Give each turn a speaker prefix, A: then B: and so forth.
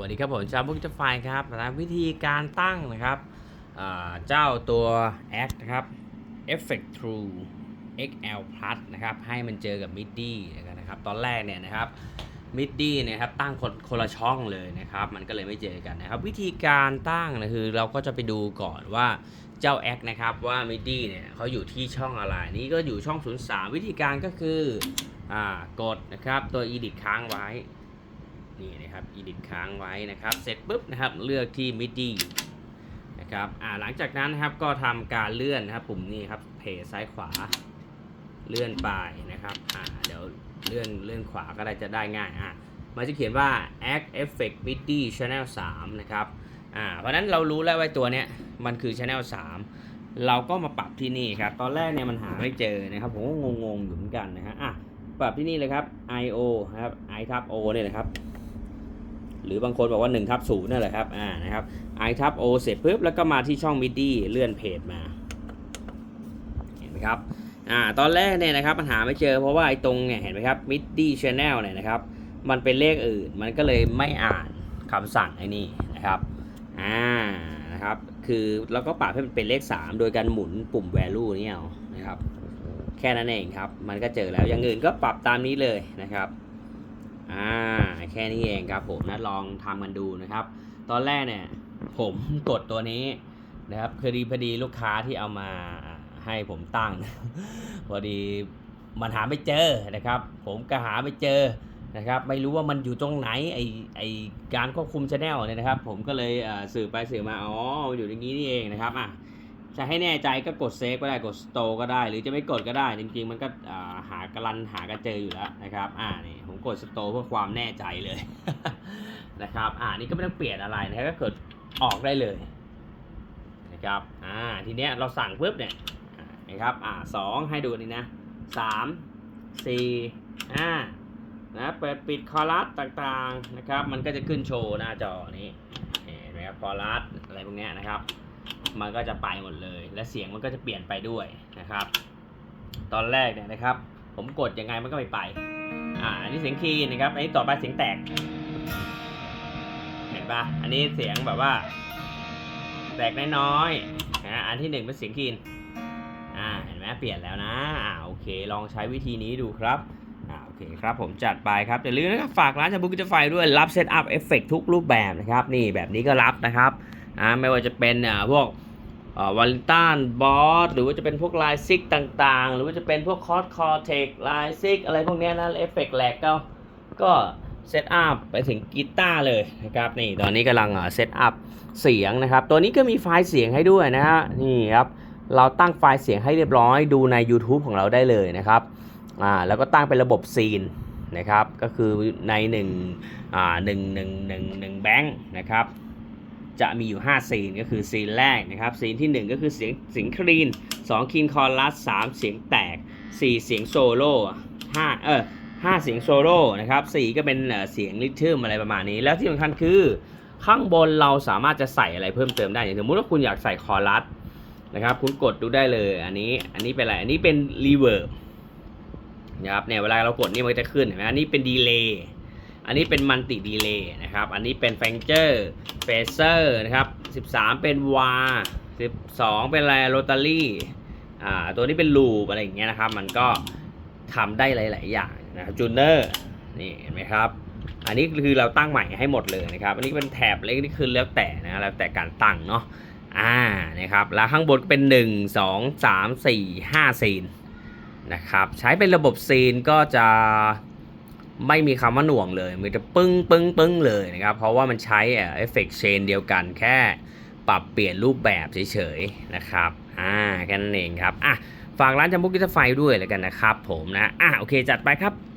A: สวัสดีครับผมชาวบุกจะไฟครับนะวิธีการตั้งนะครับเจ้าตัว Act นะครับ Effect True XL Plus นะครับให้มันเจอกับ MIDI นะครับตอนแรกเนี่ยนะครับ MIDI เนี่ยครับตั้งคนคนละช่องเลยนะครับ มันก็เลยไม่เจอกันนะครับ วิธีการตั้งนะคือเราก็จะไปดูก่อนว่าเจ้า Act นะครับว่า MIDI เนี่ยเขาอยู่ที่ช่องอะไร นี่ก็อยู่ช่อง 03 วิธีการก็คืออ่ากดนะครับตัว Edit ค้างไว้ นี่นะครับ edit ค้างไว้นะครับ เสร็จปุ๊บนะครับ เลือกที่ MIDI นะครับอ่าหลังจากนั้นนะครับก็ทำการเลื่อนนะครับ ปุ่มนี้ครับเพจซ้ายขวา เลื่อนไปนะครับอ่าเดี๋ยวเลื่อนเลื่อนขวาก็ได้จะได้ง่ายอ่ามันจะเขียนว่า Act Effect MIDI Channel 3 นะครับอ่าเพราะนั้นเรารู้แล้วว่าตัวเนี้ยมันคือ Channel 3 เราก็มาปรับที่นี่ครับ ตอนแรกเนี่ยมันหาไม่เจอนะครับ ผมก็งงๆอยู่เหมือนกันนะฮะอะปรับที่นี่เลยครับ IO นะครับ I ทับ O เนี่ยนะครับ หรือบางคนบอกว่า1ทับ0นั่นแหละครับอ่านะครับ i ทับ o เสร็จปุ๊บแล้วก็มาที่ช่อง MIDI เลื่อนเพจมาเห็นไหมครับอ่าตอนแรกเนี่ยนะครับมันหาไม่เจอเพราะว่าไอ้ตรงเนี่ยเห็นไหมครับ MIDI channel เนี่ยนะครับมันเป็นเลขอื่นมันก็เลยไม่อ่านคำสั่งไอ้นี่นะครับอ่านะครับคือเราก็ปรับให้มันเป็นเลข 3 โดยการหมุนปุ่ม value นี่เอานะครับแค่นั้นเองครับ มันก็เจอแล้วอย่างอื่นก็ปรับตามนี้เลยนะครับ อ่าแค่นี้เองครับผมนะลองทำกันดูนะครับ ตอนแรกเนี่ยผมกดตัวนี้นะครับพอดีพอดีลูกค้าที่เอามาให้ผมตั้ง พอดีมันหาไม่เจอนะครับ ผมก็หาไม่เจอนะครับไม่รู้ว่ามันอยู่ตรงไหนไอไอการควบคุมชแนลเนี่ยนะครับ ผมก็เลยเอ่อสืบไปสืบมาอ๋ออยู่อย่างนี้นี่เองนะครับอะ จะให้แน่ใจก็กดเซฟก็ได้กดสโตก็ได้ หรือจะไม่กดก็ได้ จริงๆ มันก็หากรันหากันเจออยู่แล้วนะครับอ่านี่ผมกดสโตเพื่อความแน่ใจเลยนะครับอ่านี่ก็ไม่ต้องเปลี่ยนอะไรนะครับก็กดออกได้เลยนะครับอ่าทีเนี้ยเราสั่งปุ๊บเนี่ยนะครับอ่าสองให้ดูนี่นะสามสี่ห้านะเปิดปิดคอรัสต่างๆนะครับ มันก็จะขึ้นโชว์หน้าจอนี้เห็นไหมครับคอรัสอะไรพวกนี้นะครับ มันก็จะไปหมดเลย และเสียงมันก็จะเปลี่ยนไปด้วยนะครับ ตอนแรกเนี่ยนะครับ ผมกดยังไงมันก็ไม่ไป อ่าอันนี้เสียงคีย์นะครับ อันนี้ต่อไปเสียงแตก เห็นปะอันนี้เสียงแบบว่า แตกน้อยๆนะอันที่หนึ่งเป็นเสียงคีย์อ่าเห็นไหมเปลี่ยนแล้วนะอ่าโอเค ลองใช้วิธีนี้ดูครับโอเคครับผมจัดไปครับอย่าลืมนะครับฝากร้านชาบูกิจไฟด้วยรับเซตอัพเอฟเฟกทุกรูปแบบนะครับ นี่แบบนี้ก็รับนะครับ อ่าไม่ว่าจะเป็นอ่าพวกวอลตันบอสหรือว่าจะเป็นพวกลายซิกต่างๆ หรือว่าจะเป็นพวกคอร์ดคอร์เทคลายซิกอะไรพวกนี้นะเอฟเฟกแหลกก็ก็เซตอัพไปถึงกีตาร์เลยนะครับนี่ตอนนี้กำลังเซตอัพเสียงนะครับ ตัวนี้ก็มีไฟล์เสียงให้ด้วยนะฮะนี่ครับเราตั้งไฟล์เสียงให้เรียบร้อยดูใน YouTube ของเราได้เลยนะครับอ่าแล้วก็ตั้งเป็นระบบซีนนะครับ ก็คือใน1อ่า1 1 1 1แบงค์นะครับ จะมีอยู่ 5 ซีนก็คือซีนแรกนะครับ ซีนที่ 1 ก็คือเสียงเสียงคลีน2คีนคอรัส3เสียงแตก 4 เสียงโซโล่5เออ5เสียงโซโล่นะครับ4ก็เป็นเสียงริทึมอะไรประมาณนี้ แล้วที่สำคัญคือข้างบนเราสามารถจะใส่อะไรเพิ่มเติมได้อย่างสมมติว่าคุณอยากใส่คอรัสนะครับ คุณกดดูได้เลย อันนี้อันนี้เป็นอะไร อันนี้เป็นรีเวิร์บนะครับเนี่ยเวลาเรากดนี่มันจะขึ้นเห็นไหมอันนี้เป็นดีเลย์ อันนี้เป็นมันติดีเลย์นะครับ อันนี้เป็นแฟงเจอร์เฟเซอร์นะครับ 13 เป็นวา12 เป็นอะไรโรตารี่อ่าตัวนี้เป็นลูปอะไรอย่างเงี้ยนะครับ มันก็ทำได้หลาย ๆ อย่างนะครับจูเนอร์นี่เห็นไหมครับ อันนี้คือเราตั้งใหม่ให้หมดเลยนะครับ อันนี้เป็นแถบเล็กนี่คือแล้วแต่นะแล้วแต่การตั้งเนาะอ่านะครับแล้วข้างบนเป็น 1 2 3 4 5ซีนนะครับ ใช้เป็นระบบซีนก็จะ ไม่มีคำว่าหน่วงเลยมันจะปึ้งปึ้งปึ้งเลยนะครับ เพราะว่ามันใช้เอฟเฟกเชนเดียวกันแค่ปรับเปลี่ยนรูปแบบเฉยๆนะครับอ่าแค่นั้นเองครับอะฝากร้านจำบุกกิจไฟด้วยแล้วกันนะครับผมนะอะโอเคจัดไปครับ